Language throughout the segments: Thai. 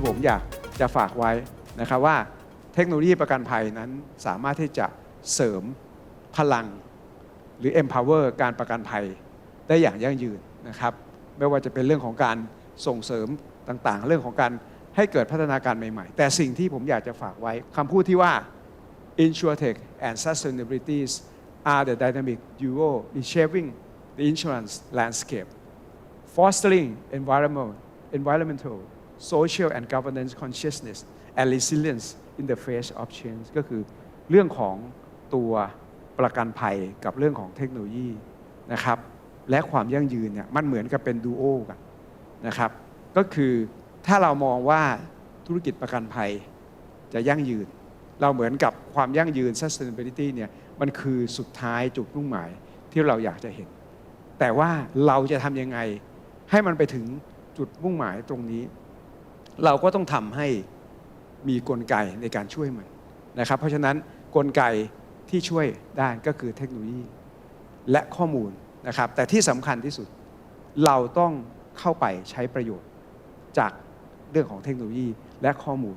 ที่ผมอยากจะฝากไว้นะครับว่าเทคโนโลยีประกันภัยนั้นสามารถที่จะเสริมพลังหรือ empower การประกันภัยได้อย่างยั่งยืนนะครับ ไม่ว่าจะเป็นเรื่องของการส่งเสริมต่างๆ เรื่องของการให้เกิดพัฒนาการใหม่ๆ แต่สิ่งที่ผมอยากจะฝากไว้คำพูดที่ว่า InsurTech and sustainabilities are the dynamic duo reshaping the insurance landscape fostering environment environmental, social and governance consciousness and resilience in the face of change ก็คือเรื่องของตัวประกันภัยกับเรื่องของเทคโนโลยีนะครับ และความยั่งยืนเนี่ยมันเหมือนกับเป็นดูโอกันนะครับ ก็คือถ้าเรามองว่าธุรกิจประกันภัยจะยั่งยืน เราเหมือนกับความยั่งยืน sustainability เนี่ยมันคือสุดท้ายจุดมุ่งหมายที่เราอยากจะเห็น แต่ว่าเราจะทำยังไงให้มันไปถึงจุดมุ่งหมายตรงนี้ เราก็ต้องทำให้มีกลไกในการช่วยมันนะครับ เพราะฉะนั้นกลไกที่ช่วยได้ก็คือเทคโนโลยีและข้อมูลนะครับ แต่ที่สำคัญที่สุดเราต้องเข้าไปใช้ประโยชน์จากเรื่องของเทคโนโลยีและข้อมูล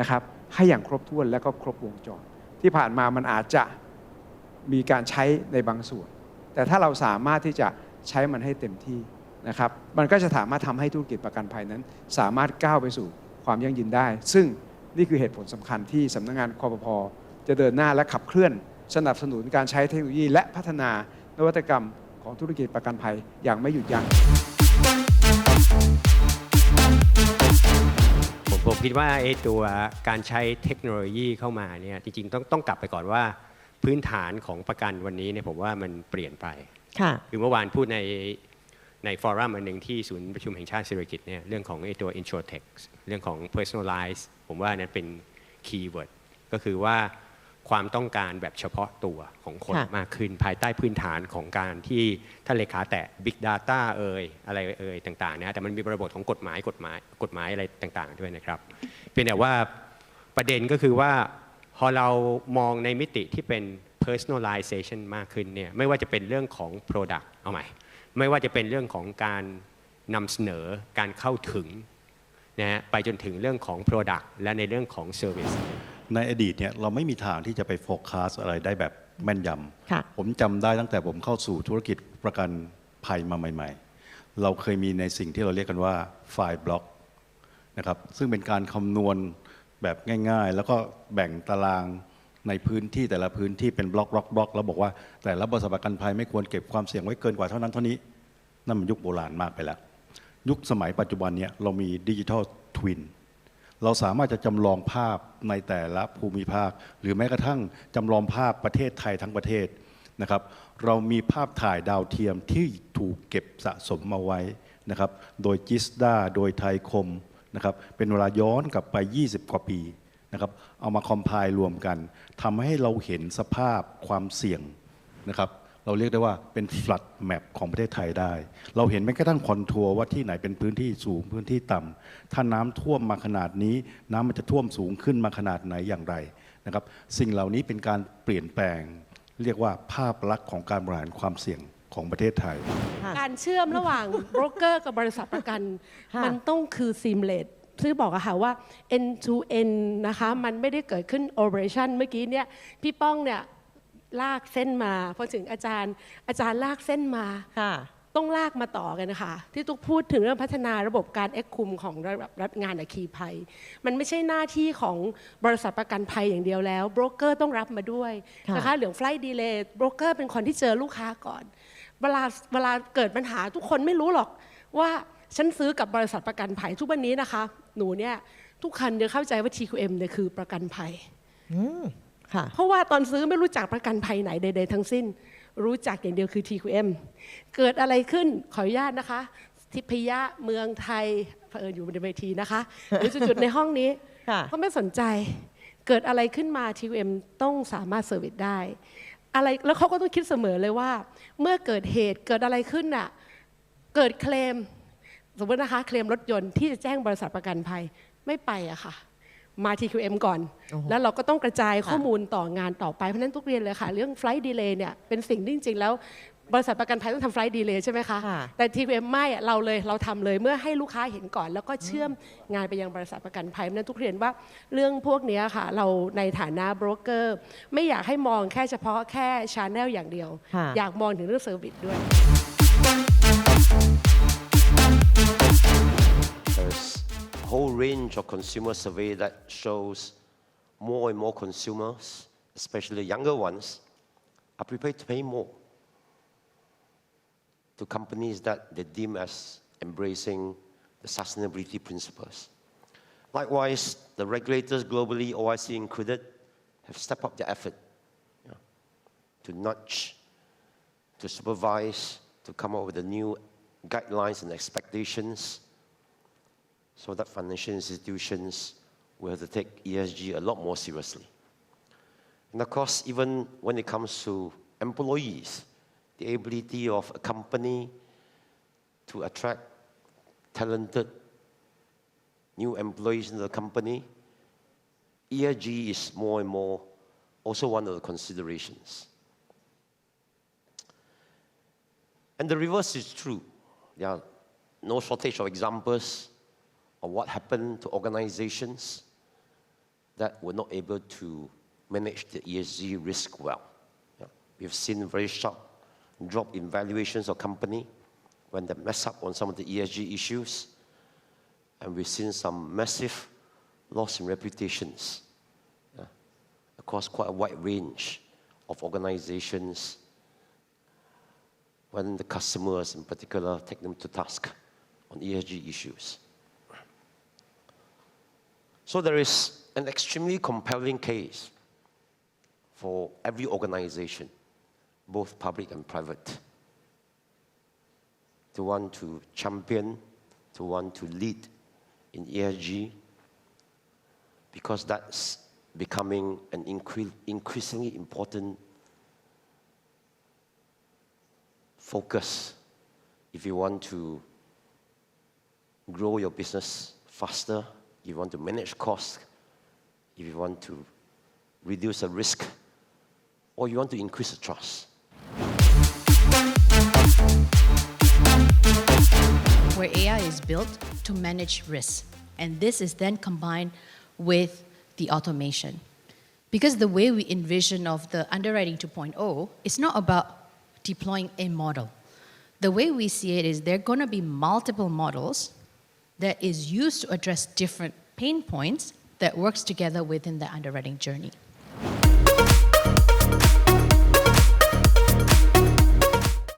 นะครับให้อย่างครบถ้วนและก็ครบวงจร ที่ผ่านมามันอาจจะมีการใช้ในบางส่วน แต่ถ้าเราสามารถที่จะใช้มันให้เต็มที่ นะครับมันก็จะสามารถทำให้ธุรกิจประกันภัยนั้น สามารถก้าวไปสู่ความยั่งยืนได้ ซึ่งนี่คือเหตุผลสำคัญที่สำนักงานคอปพจะเดินหน้าและขับเคลื่อน สนับสนุนการใช้เทคโนโลยี และพัฒนานวัตกรรมของธุรกิจประกันภัยอย่างไม่หยุดยั้งผมผมคิดว่าไอ้ตัวการใช้เทคโนโลยีเข้ามาเนี่ยจริงๆต้องต้องกลับไปก่อนว่าพื้นฐานของประกันวันนี้เนี่ยผมว่ามันเปลี่ยนไปค่ะคือเมื่อวานพูดใน ในฟอรัมอันหนึ่งที่ศูนย์ประชุมแห่งชาติเศรษฐกิจเนี่ยเรื่องของไอ้ตัว insurtech เรื่องของ personalize ผมว่านั้นเป็นคีย์เวิร์ดก็คือว่าความต้องการแบบเฉพาะตัวของคนค่ะมากขึ้นภายใต้พื้นฐานของการที่ท่านเลขาแตะ Big Data เอ่ยอะไรเอ่ยต่างๆนะแต่มันมีบริบทของกฎหมายกฎหมายกฎหมายอะไรต่างๆด้วยนะครับเพียงแต่ว่าประเด็นก็คือว่าพอเรามองในมิติที่เป็น personalization มากขึ้นเนี่ยไม่ว่าจะเป็นเรื่องของ product เอาใหม่ ไม่ว่าจะเป็นเรื่องของการนำเสนอการเข้าถึงนะฮะไปจนถึงเรื่องของ product และในเรื่องของ service ในอดีตเนี่ยเราไม่มีทางที่จะไปโฟกัสอะไรได้แบบแม่นยค่ะำผมจำได้ตั้งแต่ผมเข้าสู่ธุรกิจประกันภัยมาใหม่ ๆ เราเคยมีในสิ่งที่เราเรียกกันว่าไฟล์บล็อกนะครับซึ่งเป็นการคำนวณแบบง่าย ๆ แล้วก็แบ่งตาราง ในพื้นที่แต่ละพื้นที่เป็นบล็อกบล็อกบล็อกแล้วบอกว่าแต่ละบริษัทประกันภัยไม่ควรเก็บความเสี่ยงไว้เกินกว่าเท่านั้นเท่านี้นั่นมันยุคโบราณมากไปแล้ว ยุคสมัยปัจจุบันเนี่ยเรามีดิจิทัลทวินเราสามารถจะจำลองภาพในแต่ละภูมิภาค หรือแม้กระทั่งจำลองภาพประเทศไทยทั้งประเทศนะครับเรามีภาพถ่ายดาวเทียมที่ถูกเก็บสะสมมาไว้นะครับโดยจิสดาโดยไทยคมนะครับเป็นเวลาย้อนกลับไป 20 กว่าปี นะครับเอามาคอมไพล์รวมกันทำให้เราเห็นสภาพความเสี่ยงนะครับเราเรียกได้ว่าเป็น flood map ของประเทศไทยได้ เราเห็นแม้กระทั่งคอนทัวร์ว่าที่ไหนเป็นพื้นที่สูงพื้นที่ต่ำถ้าน้ำท่วมมาขนาดนี้ น้ำมันจะท่วมสูงขึ้นมาขนาดไหนอย่างไรนะครับ สิ่งเหล่านี้เป็นการเปลี่ยนแปลง เรียกว่าภาพลักษณ์ของการบริหารความเสี่ยงของประเทศไทยค่ะการเชื่อมระหว่างโบรกเกอร์กับบริษัทประกันค่ะมันต้องคือ seamless ซึ่ งบอกอะค่ะว่า end to end นะคะมันไม่ได้เกิดขึ้น operation เมื่อกี้เนี่ยพี่ป้องเนี่ยลากเส้นมาพอถึงอาจารย์อาจารย์ลากเส้นมาค่ะต้องลากมาต่อกันนะคะที่ตุกพูดถึงเรื่องพัฒนาระบบการเอ็กคุมของระบบรับงานอัคคีภัย มันไม่ใช่หน้าที่ของบริษัทประกันภัยอย่างเดียวแล้วโบรกเกอร์ต้องรับมาด้วยค่ะนะคะเหลืองไฟล์ดีเลย์โบรกเกอร์เป็นคนที่เจอลูกค้าก่อน เวลาเวลาเกิดปัญหาทุกคนไม่รู้หรอกว่า ฉันซื้อกับบริษัทประกันภัยทุกวันนี้นะคะ หนูเนี่ยทุกคันเนี่ยเข้าใจว่า TQM เนี่ยคือประกันภัยอืมค่ะเพราะว่าตอนซื้อไม่รู้จักประกันภัยไหนใด ๆ ทั้งสิ้น รู้จักอย่างเดียวคือ TQM เกิดอะไรขึ้นขออนุญาตนะคะ ทิพยะเมืองไทยเผอิญอยู่บนเวทีนะคะหรือจุดๆในห้องนี้ค่ะเขาไม่สนใจเกิดอะไรขึ้นมา TQM ต้องสามารถเซอร์วิสได้ อะไรแล้วเขาก็ต้องคิดเสมอเลยว่า เมื่อเกิดเหตุเกิดอะไรขึ้นน่ะเกิดเคลม สมมตินะคะเคลมรถยนต์ที่จะแจ้งบริษัทประกันภัยไม่ไปอะค่ะ มา TQM ก่อนโอ้โหแล้วเราก็ต้องกระจายค่ะข้อมูลต่องานต่อไป เพราะฉะนั้นทุกเรียนเลยค่ะ เรื่อง flight delay เนี่ยเป็นสิ่งที่จริง ๆ แล้วบริษัทประกันภัยต้องทำไฟล์ดีเลยใช่ไหมคะค่ะแต่ TQM ไม่อะเราเลยเราทำเลยเมื่อให้ลูกค้าเห็นก่อน แล้วก็เชื่อมงานไปยังบริษัทประกันภัยเพราะฉะนั้นทุกเรียนว่าเรื่องพวกเนี้ยค่ะ เราในฐานะโบรกเกอร์ไม่อยากให้มองแค่เฉพาะแค่ชาแนลอย่างเดียวค่ะอยากมองถึงเรื่องเซอร์วิสด้วย whole range of consumer survey that shows more and more consumers, especially younger ones, are prepared to pay more to companies that they deem as embracing the sustainability principles. Likewise, the regulators globally, OIC included, have stepped up their effort to nudge, to supervise, to come up with the new guidelines and expectations so that financial institutions will have to take ESG a lot more seriously. And of course, even when it comes to employees, the ability of a company to attract talented new employees into the company, ESG is more and more also one of the considerations. And the reverse is true. There are no shortage of examples of what happened to organizations that were not able to manage the ESG risk well. Yeah. We've seen very sharp drop in valuations of company when they mess up on some of the ESG issues. And we've seen some massive loss in reputations yeah, across quite a wide range of organizations when the customers in particular take them to task on ESG issues. So there is an extremely compelling case for every organization, both public and private, to want to champion, to want to lead in ESG, because that's becoming an incre- increasingly important focus. If you want to grow your business faster, if you want to manage costs, if you want to reduce the risk, or you want to increase the trust. where AI is built to manage risk. And this is then combined with the automation. Because the way we envision of the underwriting 2.0 is not about deploying a model. The way we see it is there are going to be multiple models that is used to address different pain points that works together within the underwriting journey.